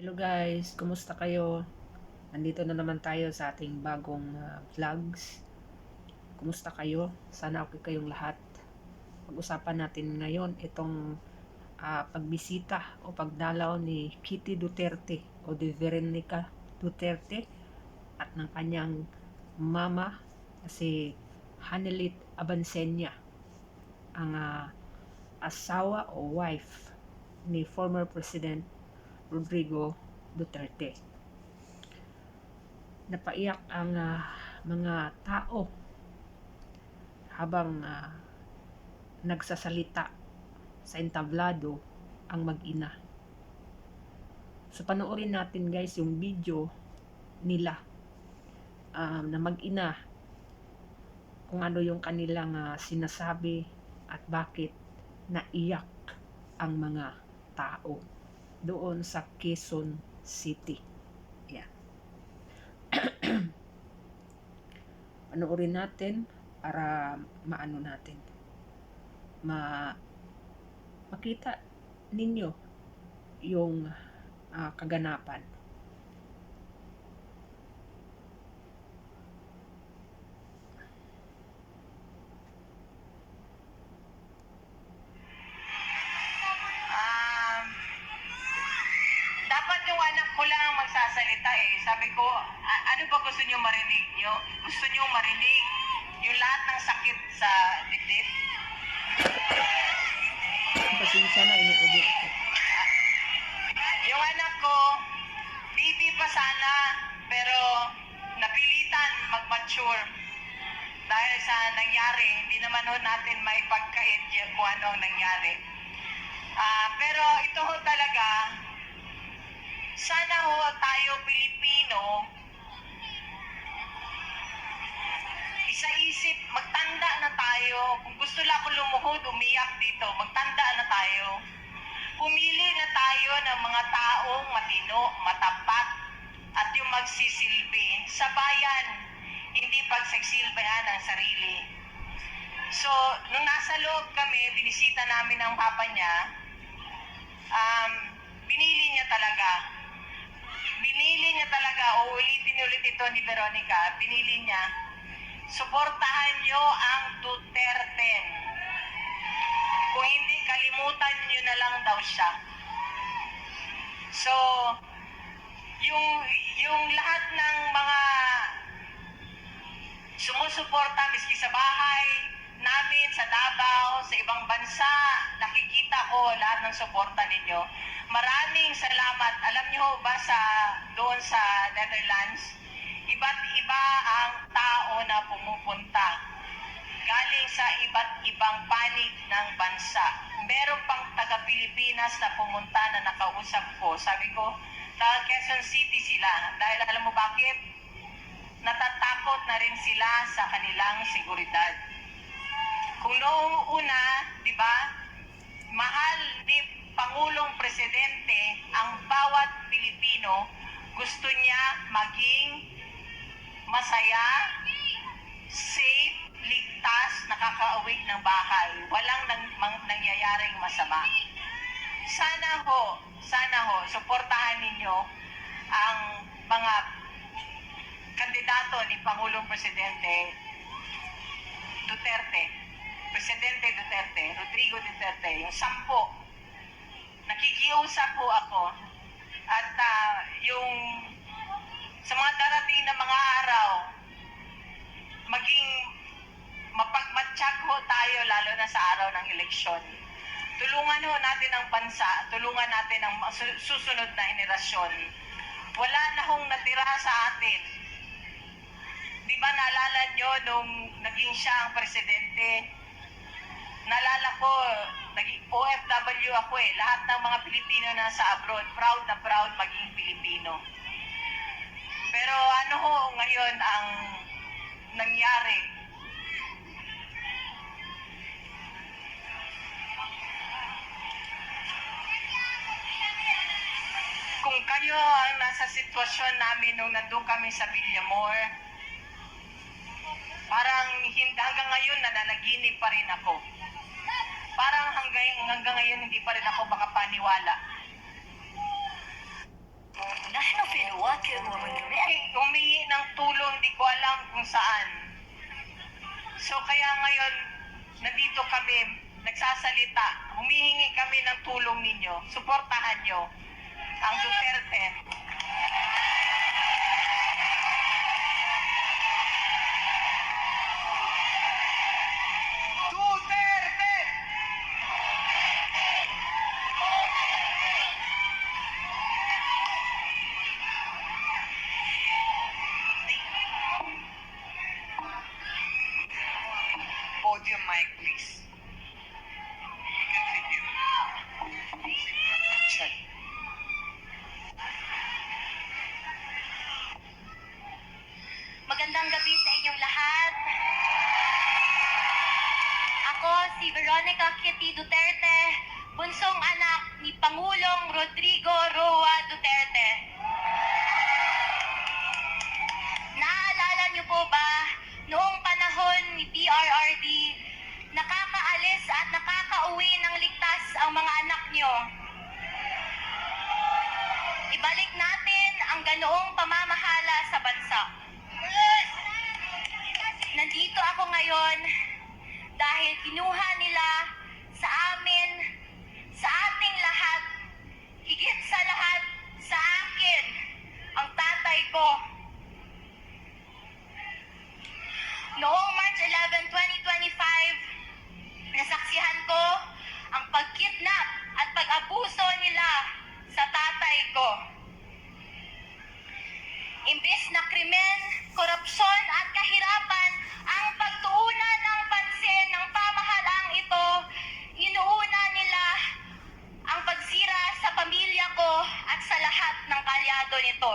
Hello guys, kumusta kayo? Nandito na naman tayo sa ating bagong ah, vlogs. Kumusta kayo? Sana okay kayong lahat. Pag-usapan natin ngayon itong ah, pagbisita o pagdalaw ni Kitty Duterte o de Veronica Duterte at ng kanyang mama si Hanelit Abansenya ang ah, asawa o wife ni former President Rodrigo Duterte. Napaiyak ang ah, mga tao habang ah, nagsasalita sa entablado ang mag-ina. So panoorin natin guys yung video nila um, na mag-ina kung ano yung kanilang ah, sinasabi at bakit naiyak ang mga tao doon sa Quezon City. Yan. Panoorin natin para maano natin. Ma makita ninyo yung ah, kaganapan. Um, dapat yung anak ko lang ang magsasalita eh. Sabi ko, "A- ano ba gusto niyo marinig niyo? Gusto niyo marinig yung lahat ng sakit sa dibdib? Pasensya na, inuubo ko. Yung anak ko, baby pa sana, pero napilitan mag-mature. Dahil sa nangyari, hindi naman ho natin may pagkait kung ano ang nangyari. Ah, pero ito ho talaga, sana ho tayo Pilipino, isa-isip, magtanda na tayo. Kung gusto lang ako lumuhod, umiyak dito, magtanda na tayo. Pumili na tayo ng mga taong matino, matapat, at yung magsisilbi sa bayan, hindi pagsasilbahan ng sarili. So, nung nasa loob kami, binisita namin ang papa niya, um, binili niya talaga. Binili niya talaga, o ulitin ulit ito ni Veronica, binili niya, suportahan niyo ang Duterte. Kung hindi, kalimutan niyo na lang daw siya. So, yung, yung lahat ng mga sumusuporta miski sa bahay namin, sa Davao, sa ibang bansa, nakikita ko lahat ng suporta ninyo. Maraming salamat. Alam niyo ba sa doon sa Netherlands, iba't iba ang tao na pumupunta galing sa iba't ibang panig ng bansa. Meron pang taga-Pilipinas na pumunta na nakausap ko. Sabi ko, taga Quezon City sila. Dahil alam mo bakit? Natatakot na rin sila sa kanilang seguridad. Kung noong una, di ba, mahal ni Pangulong Presidente ang bawat Pilipino gusto niya maging masaya, safe, ligtas, nakakauwi ng bahay. Walang nang, mang, nangyayaring masama. Sana ho, sana ho, suportahan ninyo ang mga kandidato ni Pangulong Presidente Duterte. Presidente Duterte, Rodrigo Duterte, yung sampo. Nakikiusap po ako at ah, yung sa mga darating na mga araw, maging mapagmatsyag ho tayo lalo na sa araw ng eleksyon. Tulungan ho natin ang bansa, tulungan natin ang su- susunod na henerasyon. Wala na hong natira sa atin. Di ba naalala nyo nung naging siya ang presidente? Naalala ko, naging OFW ako eh. Lahat ng mga Pilipino na sa abroad, proud na proud maging Pilipino. Pero ano ho ngayon ang nangyari? Kung kayo ang nasa sitwasyon namin nung nandun kami sa Villamor, parang hanggang ngayon nananaginip pa rin ako parang hanggang, hanggang ngayon hindi pa rin ako makapaniwala. National Pinuwakin Woman Committee. Umihi ng tulong, di ko alam kung saan. So kaya ngayon, nandito kami, nagsasalita, humihingi kami ng tulong ninyo, suportahan nyo ang Duterte. Ganoong pamamahala sa bansa. Nandito ako ngayon dahil kinuha nila sa amin, sa ating lahat, higit sa lahat, sa akin, ang tatay ko. Noong March 11, 2025, nasaksihan ko korupsyon at kahirapan ang pagtuunan ng pansin ng pamahalaang ito, inuuna nila ang pagsira sa pamilya ko at sa lahat ng kalyado nito.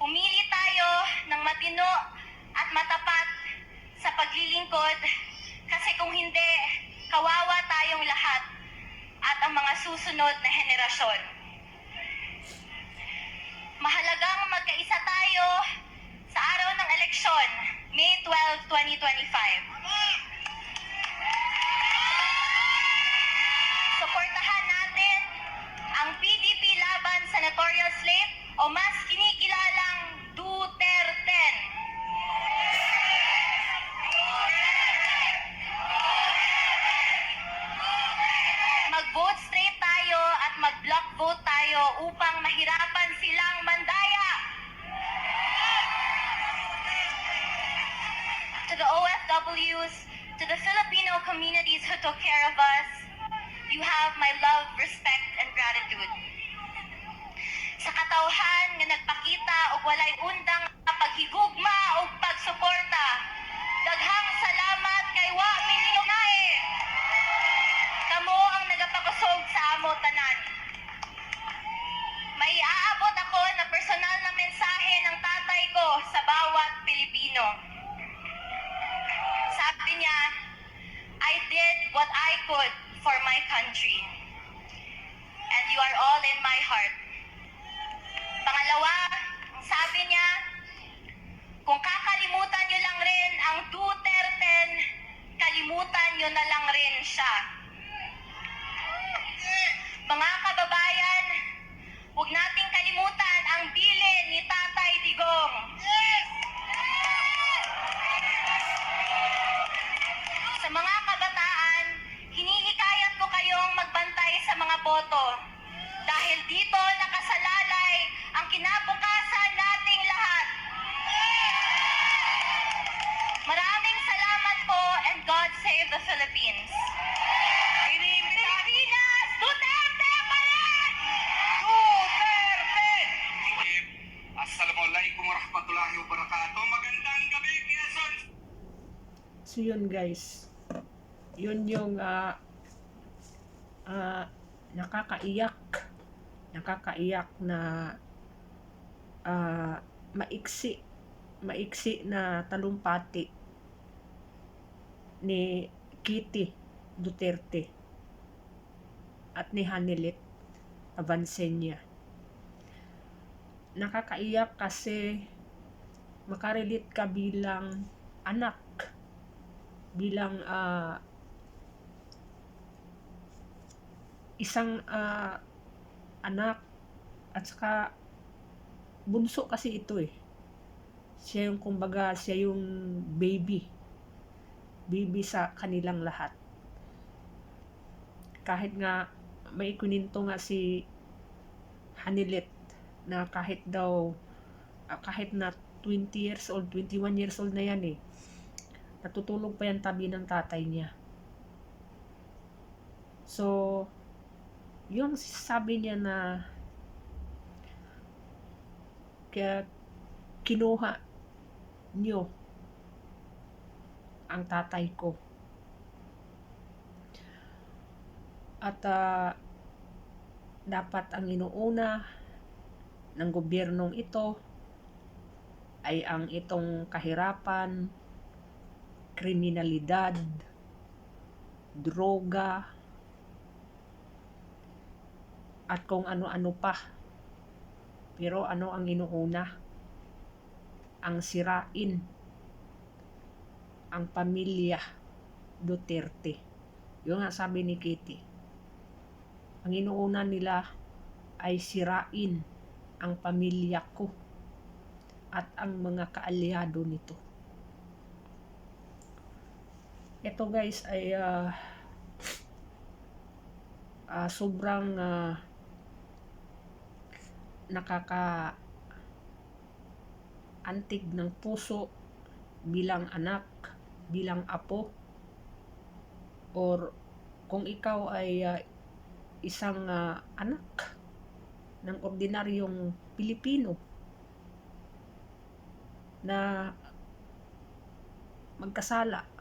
Pumili tayo ng matino at matapat sa paglilingkod kasi kung hindi, kawawa tayong lahat at ang mga susunod na henerasyon. Mahalagang magkaisa tayo sa araw ng eleksyon, May 12, 2025. Suportahan natin ang PDP laban sa notorious slate o mas kinikilalang Duterte. Mag-vote straight tayo at mag-block vote tayo upang mahirapan took care of us, you have my love, respect, and gratitude. Sa katawhan nga nagpakita og walay undang paghigugma o guys, yun yung ah ah, nakakaiyak, nakakaiyak na ah, maiksi, maiksi na talumpati ni Kitty Duterte at ni Hanilit Avancenia. Nakakaiyak kasi makarelate ka bilang anak bilang ah, isang ah, anak at saka bunso kasi ito eh. Siya yung kumbaga siya yung baby bibi sa kanilang lahat. Kahit nga may kuninto nga si Hanilet na kahit daw ah, kahit na 20 years old, 21 years old na yan eh. Natutulog pa yan tabi ng tatay niya. So, yung sabi niya na kaya kinuha niyo ang tatay ko. At ah, dapat ang inuuna ng gobyernong ito ay ang itong kahirapan, kriminalidad, droga, at kung ano-ano pa. Pero ano ang inuuna? Ang sirain ang pamilya Duterte. Yung nga sabi ni Kitty. Ang inuuna nila ay sirain ang pamilya ko at ang mga kaalyado nito. Ito guys ay ah, ah, sobrang ah, nakaka antig ng puso bilang anak, bilang apo or kung ikaw ay ah, isang ah, anak ng ordinaryong Pilipino na magkasala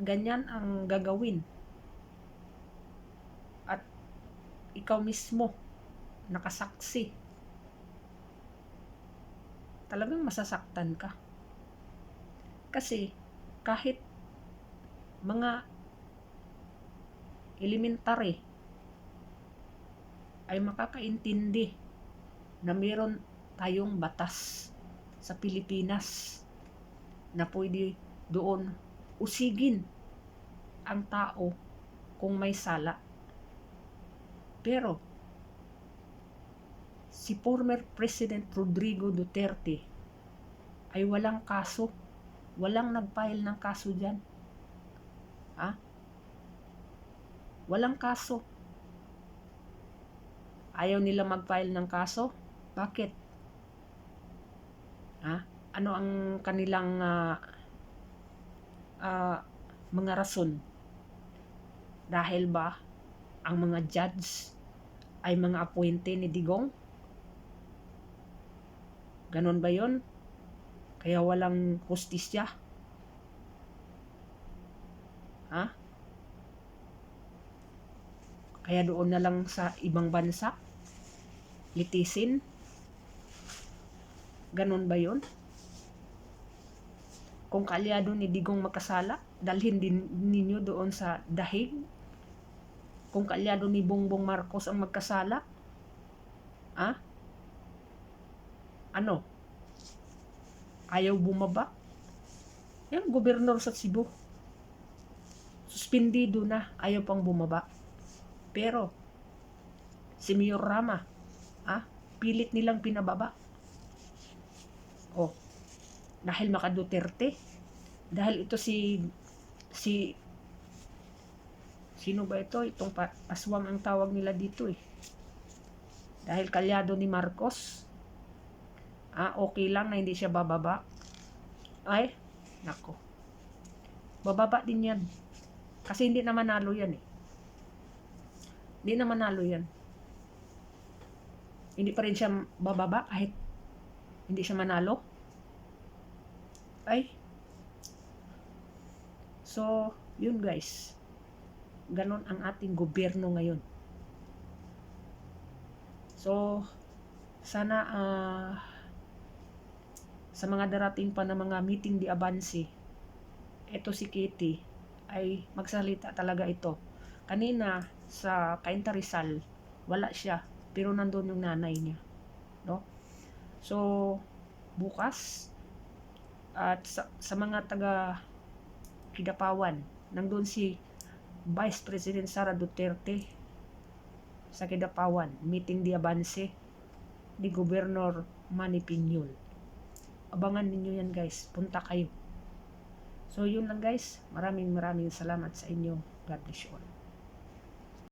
ganyan ang gagawin. At ikaw mismo nakasaksi. Talagang masasaktan ka. Kasi kahit mga elementary ay makakaintindi na meron tayong batas sa Pilipinas na pwede doon usigin ang tao kung may sala. Pero si former President Rodrigo Duterte ay walang kaso. Walang nag-file ng kaso dyan. Ha? Walang kaso. Ayaw nila mag-file ng kaso? Bakit? Ha? Ano ang kanilang ah, ah, mga rason? Dahil ba ang mga judge ay mga appointee ni Digong? Ganon ba yon? Kaya walang hustisya? Ha? Kaya doon na lang sa ibang bansa? Litisin? Ganon ba yon? Kung kaalyado ni Digong magkasala, dalhin din ninyo doon sa dahig? Kung kaalyado ni Bongbong Marcos ang magkasala? Ha? Ano? Ayaw bumaba? Yan, gobernador sa Cebu. Suspendido na, ayaw pang bumaba. Pero, si Mayor Rama, ah, pilit nilang pinababa. Oh, dahil maka Duterte, dahil ito si, si, sino ba ito? Itong aswang ang tawag nila dito eh. Dahil kalyado ni Marcos, ah, okay lang na hindi siya bababa. Ay, nako. Bababa din yan. Kasi hindi naman nalo yan eh. Hindi naman nalo yan. Hindi pa rin siya bababa kahit hindi siya manalo. Ay. So, yun guys. Ganon ang ating gobyerno ngayon. So, sana ah sa mga darating pa na mga meeting di abansi, ito si Kitty ay magsalita talaga ito. Kanina sa Kainta Rizal, wala siya, pero nandun yung nanay niya. No? So, bukas, at sa, sa mga taga Kidapawan, nandun si Vice President Sara Duterte sa Kidapawan, meeting di abanse ni Governor Manny Piñol abangan ninyo yan guys punta kayo So, yun lang guys. Maraming maraming salamat sa inyo. God bless you all.